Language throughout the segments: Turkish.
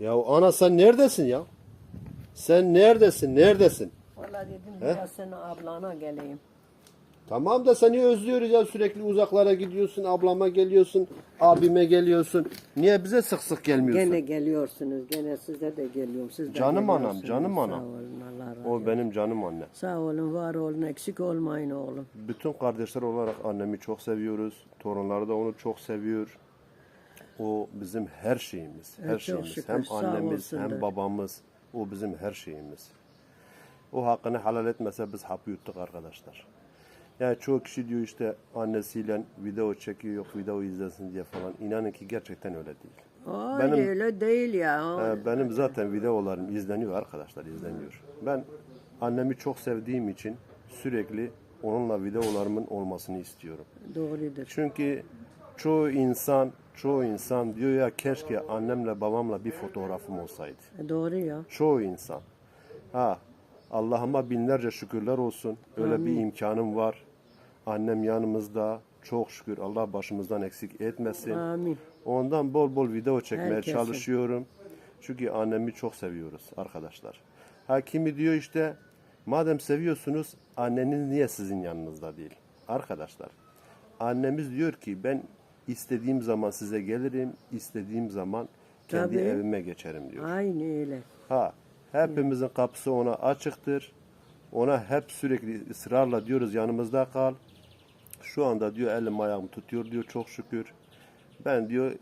Ya ana sen neredesin ya? Sen neredesin? Neredesin? Valla dedim He? biraz senin ablana geleyim. Tamam da seni özlüyoruz ya sürekli uzaklara gidiyorsun, ablama geliyorsun, abime geliyorsun. Niye bize sık sık gelmiyorsun? Gene geliyorsunuz. Gene size de geliyorum. Siz de Canım anam, geliyorsunuz. canım Sağ anam. olun Allah razı O olsun. benim canım anne. Sağ olun, var olun, eksik olmayın oğlum. Bütün kardeşler olarak annemi çok seviyoruz. Torunları da onu çok seviyor. O bizim her şeyimiz. Her Evet, şeyimiz. şükür, Hem annemiz hem babamız. O bizim her şeyimiz. O hakkını helal etmese biz hapı yuttuk arkadaşlar. Yani çoğu kişi diyor işte annesiyle video çekiyor yok video izlesin diye falan. İnanın ki gerçekten öyle değil. Ay Benim- öyle değil ya. Ee, Benim zaten videolarım izleniyor arkadaşlar izleniyor. Ben annemi çok sevdiğim için sürekli onunla videolarımın olmasını istiyorum. Doğrudur. Çünkü çoğu insan çoğu insan diyor ya keşke annemle babamla bir fotoğrafım olsaydı. E, Doğru ya. Çoğu insan. Ha Allah'ıma binlerce şükürler olsun. Öyle bir imkanım var. Annem yanımızda. Çok şükür Allah başımızdan eksik etmesin. Amin. Ondan bol bol video çekmeye Herkesin. çalışıyorum. Çünkü annemi çok seviyoruz arkadaşlar. Ha kimi diyor işte madem seviyorsunuz anneniz niye sizin yanınızda değil? Arkadaşlar annemiz diyor ki ben istediğim zaman size gelirim, istediğim zaman kendi Tabii. evime geçerim diyor. Aynı öyle. Ha hepimizin kapısı ona açıktır. Ona hep sürekli ısrarla diyoruz yanımızda kal. Şu anda diyor elim ayağım tutuyor diyor çok şükür. Ben diyor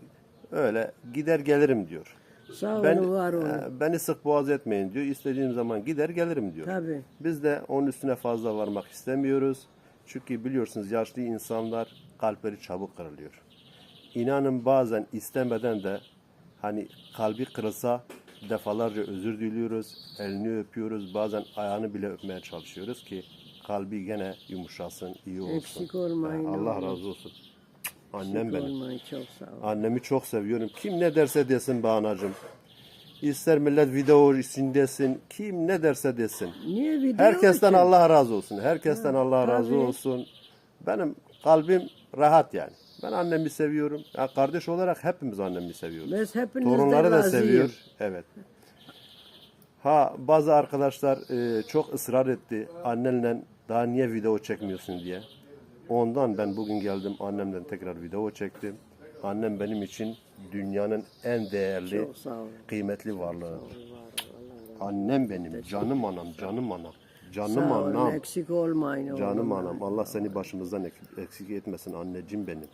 öyle gider gelirim diyor. Sağ olun, Ben, var olun. e, beni sık boğaz etmeyin diyor. İstediğim zaman gider gelirim diyor. Tabii. Biz de onun üstüne fazla varmak istemiyoruz. Çünkü biliyorsunuz yaşlı insanlar kalpleri çabuk kırılıyor. İnanın bazen istemeden de hani kalbi kırılsa defalarca özür diliyoruz, elini öpüyoruz, bazen ayağını bile öpmeye çalışıyoruz ki kalbi gene yumuşasın, iyi olsun. Eksik olmayın Ha, Allah razı olsun. Annem Eksik benim. çok sağ olun. Annemi çok seviyorum. Kim ne derse desin be anacığım. İster millet video için desin, kim ne derse desin. Niye video Herkesten için? Allah razı olsun. Herkesten Allah razı tabii. olsun. Benim kalbim rahat yani. Ben annemi seviyorum. Ya kardeş olarak hepimiz annemi seviyoruz. Biz hepinizden Torunları da razıyım. seviyor. Evet. Ha bazı arkadaşlar e, çok ısrar etti. Annenle daha niye video çekmiyorsun diye. Ondan ben bugün geldim annemle tekrar video çektim. Annem benim için dünyanın en değerli, Çok sağ olun. kıymetli varlığı. Annem benim, canım anam, canım anam. Canım Sağ olun, anam, eksik olmayın oğlum. canım anam. Allah seni başımızdan ek- eksik etmesin anneciğim benim.